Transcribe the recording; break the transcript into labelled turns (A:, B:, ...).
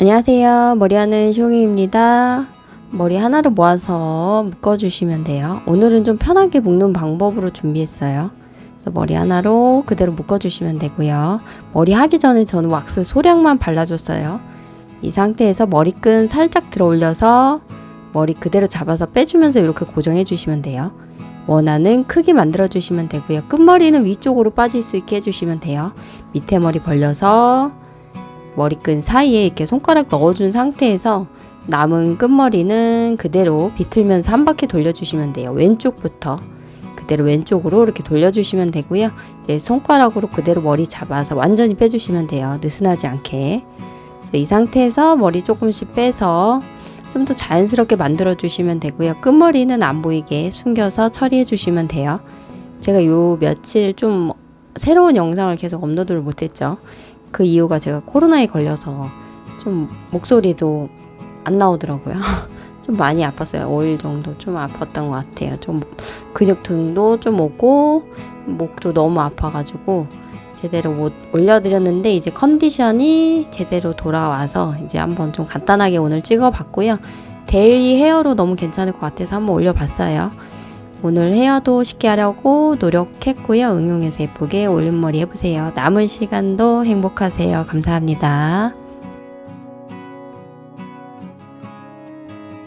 A: 안녕하세요. 머리하는 쇼이입니다. 머리 하나를 모아서 묶어주시면 돼요. 오늘은 좀 편하게 묶는 방법으로 준비했어요. 그래서 머리 하나로 그대로 묶어주시면 되고요. 머리 하기 전에 저는 왁스 소량만 발라줬어요. 이 상태에서 머리끈 살짝 들어 올려서 머리 그대로 잡아서 빼주면서 이렇게 고정해 주시면 돼요. 원하는 크기 만들어 주시면 되고요. 끝머리는 위쪽으로 빠질 수 있게 해주시면 돼요. 밑에 머리 벌려서 머리끈 사이에 이렇게 손가락 넣어준 상태에서 남은 끝머리는 그대로 비틀면서 한 바퀴 돌려주시면 돼요. 왼쪽부터 그대로 왼쪽으로 이렇게 돌려주시면 되고요. 이제 손가락으로 그대로 머리 잡아서 완전히 빼주시면 돼요. 느슨하지 않게. 이 상태에서 머리 조금씩 빼서 좀 더 자연스럽게 만들어 주시면 되고요. 끝머리는 안 보이게 숨겨서 처리해 주시면 돼요. 제가 요 며칠 좀 새로운 영상을 계속 업로드를 못했죠. 그 이유가 제가 코로나에 걸려서 좀 목소리도 안 나오더라고요. 좀 많이 아팠어요. 5일 정도 좀 아팠던 것 같아요. 좀 근육 등도 좀 오고 목도 너무 아파가지고 제대로 못 올려드렸는데 이제 컨디션이 제대로 돌아와서 이제 한번 좀 간단하게 오늘 찍어봤고요. 데일리 헤어로 너무 괜찮을 것 같아서 한번 올려봤어요. 오늘 헤어도 쉽게 하려고 노력했고요. 응용해서 예쁘게 올림머리 해보세요. 남은 시간도 행복하세요. 감사합니다.